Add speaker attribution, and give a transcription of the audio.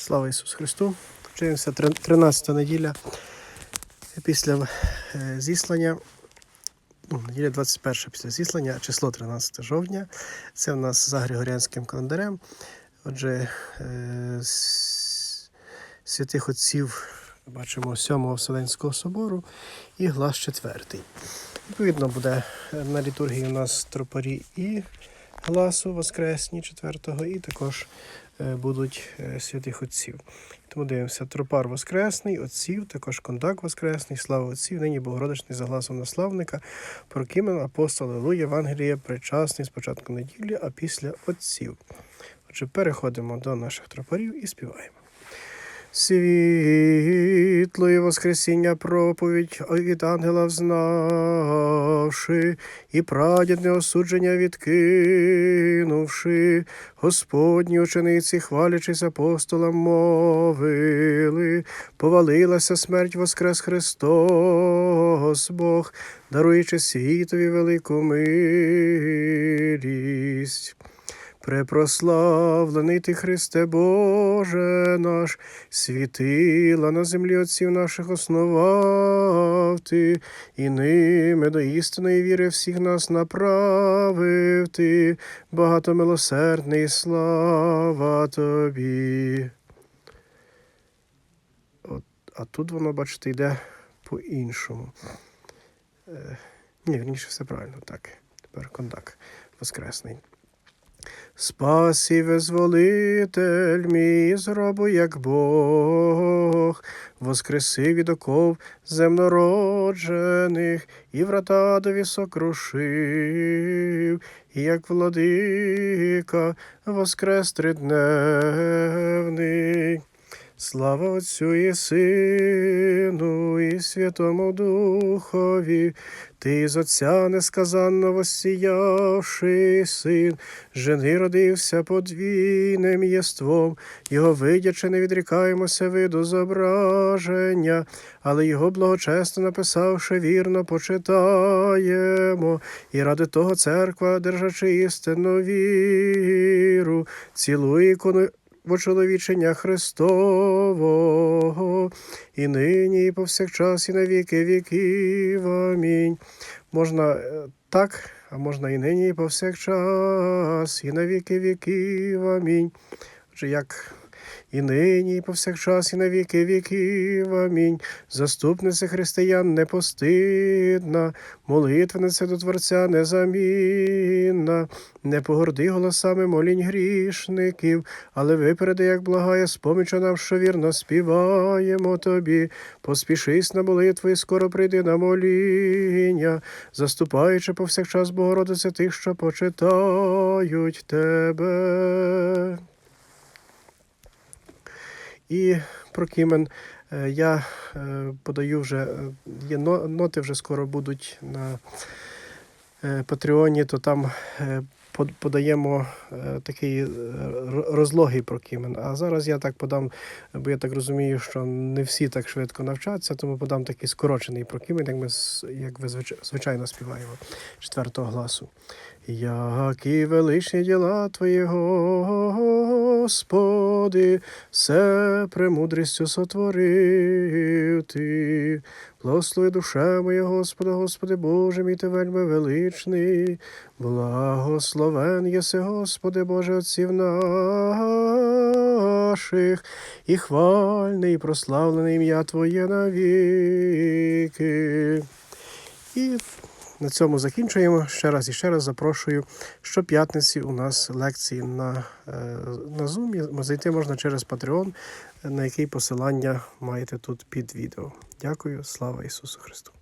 Speaker 1: Слава Ісусу Христу! Вчимося 13 неділя після е, зіслання. Ну, неділя 21 після зіслання, число 13 жовтня. Це в нас за Григоріанським календарем. Отже, е, святих отців бачимо 7 Вселенського собору і глас 4. Відповідно, буде е, на літургії у нас тропарі і гласу Воскресні 4 і також будуть е, святих отців. Тому дивимося, тропар Воскресний, отців, також кондак Воскресний, слава отців, нині Богородичний за гласом наславника, Прокимен, апостол Ілу, Євангелія, причасний спочатку неділі, а після отців. Отже, переходимо до наших тропарів і співаємо. Світло Воскресіння проповідь від ангела взнавши, і прадідне осудження відкинувши, Господні учениці, хвалячись апостолам, мовили, повалилася смерть воскрес Христос Бог, даруючи світові велику милість. Препрославлений ти Христе Боже наш, світила на землі отців наших основав ти, і ними до істинної віри всіх нас направив ти, багатомилосердний слава тобі. От, а тут воно, бачите, йде по-іншому. Е, ні, вірніше, все правильно, так. Тепер кондак воскресний. Спас і визволитель мій зробу, як Бог, воскресив від оков земнороджених, і врата дові сокрушив, і як владика воскрес тридневний. Слава Отцю і Сину, і Святому Духові, ти з Отця несказанно воссіявши син, жени родився подвійним єством, його видячи не відрікаємося виду зображення, але його благочесно написавши, вірно почитаємо, і ради того церква, держачи істинну віру, цілує ікону Бочоловічення Христового, і нині, і повсякчас, і на віки віків. Амінь. Можна е, так, а можна і нині, і повсякчас, і на віки віків. Амінь. Отже, як і нині, і повсякчас, і на віки віків. Амінь. Заступниця християн непостидна, молитвениця до Творця незамінна, не погорди голосами молінь грішників, але випереди, як благає, споміча нам, що вірно співаємо тобі. Поспішись на молитву і скоро прийди на моління, заступаючи повсякчас Богородице тих, що почитають тебе. І про Кімен. Е, я е, подаю вже, е, є но- ноти вже скоро будуть на Патреоні, то там подаємо е, такий е, розлогий про Кімен. А зараз я так подам, бо я так розумію, що не всі так швидко навчаться, тому подам такий скорочений про Кімен, як ми як ви звичайно співаємо четвертого гласу. Які величні діла Твої, Господи, все премудрістю сотворив Ти. Благослови душа моя, Господа, Господи Боже мій, Ти вельми величний. Благословен єси, Господи, Боже отців наших, і хвальний, і прославлене ім'я Твоє навіки. І на цьому закінчуємо. Ще раз і ще раз запрошую. Щоп'ятниці у нас лекції на, е, на Zoom. Зайти можна через Patreon, на який посилання маєте тут під відео. Дякую, слава Ісусу Христу!